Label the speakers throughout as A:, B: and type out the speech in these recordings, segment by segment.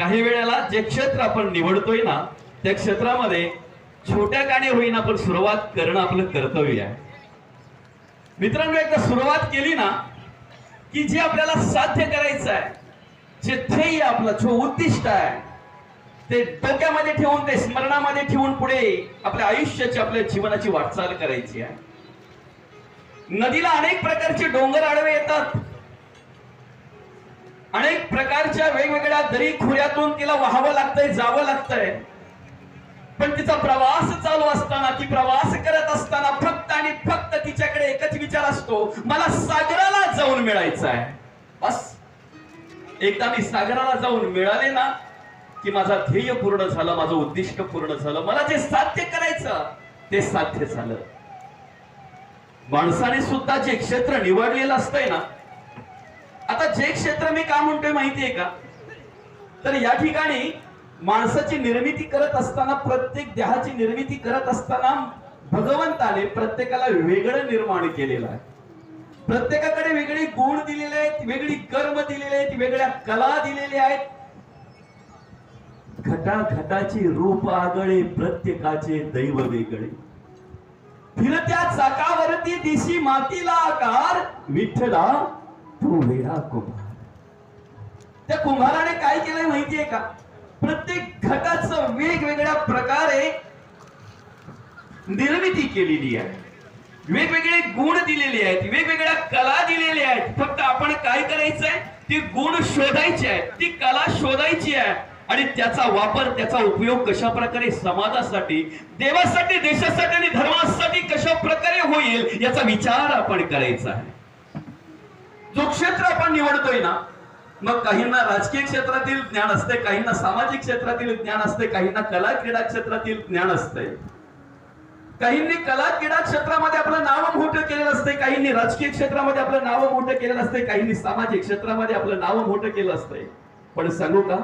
A: काही वेळेला जे क्षेत्र आपण निवडतोय ना त्या क्षेत्रामध्ये छोट्या काने होईना आपण सुरुवात करणं आपलं कर्तव्य आहे. मित्रांनो एकदा सुरुवात केली ना की जे आपल्याला साध्य करायचं आहे जे ध्येय आपलं जो उद्दिष्ट आहे ते डोक्यामध्ये ठेवून ते स्मरणामध्ये ठेवून पुढे आपल्या आयुष्याची आपल्या जीवनाची वाटचाल करायची आहे. नदीला अनेक प्रकारचे डोंगर आडवे येतात. अनेक प्रकारच्या वेगवेगळ्या दरी खोऱ्यातून तिला व्हावं लागतंय जावं लागतंय. पण तिचा प्रवास चालू असताना ती प्रवास करत असताना फक्त आणि फक्त तिच्याकडे एकच विचार असतो मला सागराला जाऊन मिळायचं आहे बस. एकदा मी सागराला जाऊन मिळाले ना की माझा ध्येय पूर्ण झालं माझं उद्दिष्ट पूर्ण झालं मला जे साध्य करायचं ते साध्य झालं. माणसाने सुद्धा जे क्षेत्र निवडलेलं असतंय ना आता जे क्षेत्र मी का म्हणतोय माहितीये का? तर या ठिकाणी माणसाची निर्मिती करत असताना प्रत्येक देहाची निर्मिती करत असताना भगवंताने प्रत्येकाला वेगळं निर्माण केलेलं आहे. प्रत्येकाकडे वेगळे गुण दिलेले आहेत वेगळी कर्म दिलेले आहेत वेगळ्या कला दिलेल्या आहेत. घटाघटाचे रूप आगळे प्रत्येकाचे दैव वेगळे. फिरत्या चाकावरती दिशी मातीला आकार विठ्ठला तू वेडा कुंभार त्या कुंभाराने काय केलंय माहितीये का? प्रत्येक घटाचं वेगवेगळ्या प्रकारे निर्मिती केलेली आहे. वेगवेगळे गुण दिलेले आहेत वेगवेगळ्या कला दिलेल्या आहेत. फक्त आपण काय करायचंय? ती गुण शोधायची आहे ती कला शोधायची आहे. आणि त्याचा वापर त्याचा उपयोग कशा प्रकारे समाजासाठी देवासाठी देशासाठी आणि धर्मासाठी कशा प्रकारे होईल याचा विचार आपण करायचा आहे. जो क्षेत्र आपण निवडतोय ना मग काहींना राजकीय क्षेत्रातील ज्ञान असते काहींना सामाजिक क्षेत्रातील ज्ञान असते काहींना कला क्रीडा क्षेत्रातील ज्ञान असते काहींनी कला क्रीडा क्षेत्रामध्ये आपलं नाव मोठं केलेलं असते काहींनी राजकीय क्षेत्रामध्ये आपलं नाव मोठं केलेलं असते काहींनी सामाजिक क्षेत्रामध्ये आपलं नाव मोठं केलं असतंय. पण सांगू का?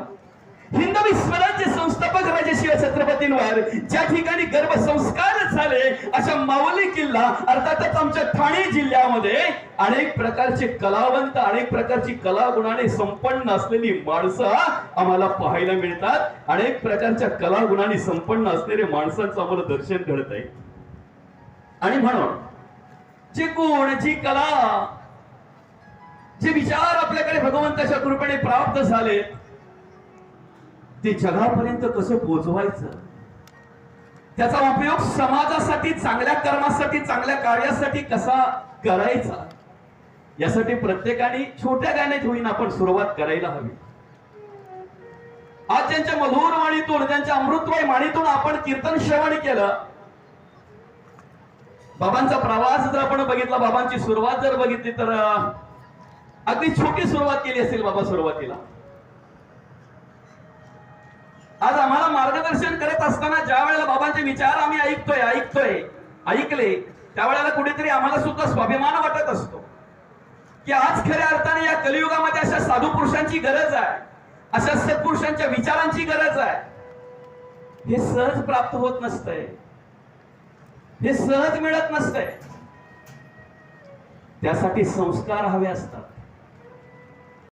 A: हिंदवी स्वराज्य संस्थापक राजशिव छत्रपतींवर ज्या ठिकाणी गर्भसंस्कार साले अशा माऊली किल्ला अर्थातच आमच्या ठाणे जिल्ह्यामध्ये अनेक प्रकारचे कलावंत अनेक प्रकारची कलागुणाने संपन्न असलेली माणसं आम्हाला पाहायला मिळतात. अनेक प्रकारच्या कलागुणाने संपन्न असलेल्या माणसांचं आम्हाला दर्शन घडत आहे. आणि म्हणून जे गुण जी कला जे विचार आपल्याकडे भगवंताच्या कृपेने प्राप्त झाले ते जगापर्यंत कसं पोचवायचं? त्याचा उपयोग समाजासाठी चांगल्या कर्मासाठी चांगल्या कार्यासाठी कसा करायचा? यासाठी प्रत्येकाने छोट्या गाण्यात होईन आपण सुरुवात करायला हवी. आज ज्यांच्या मधुर वाणीतून ज्यांच्या अमृतमय वाणीतून आपण कीर्तन श्रवण केलं बाबांचा प्रवास जर आपण बघितला बाबांची सुरुवात जर बघितली तर अगदी छोटी सुरुवात केली असेल बाबा सुरुवातीला आज आम्हाला मार्गदर्शन करत असताना ज्या वेळेला बाबांचे विचार आम्ही ऐकतोय ऐकतोय ऐकले त्यावेळेला कुठेतरी आम्हाला सुद्धा स्वाभिमान वाटत असतो. की आज खऱ्या अर्थाने या कलियुगामध्ये अशा साधू पुरुषांची गरज आहे अशा सत्पुरुषांच्या विचारांची गरज आहे. हे सहज प्राप्त होत नसतंय. हे सहज मिळत नसतंय. त्यासाठी संस्कार हवे असतात.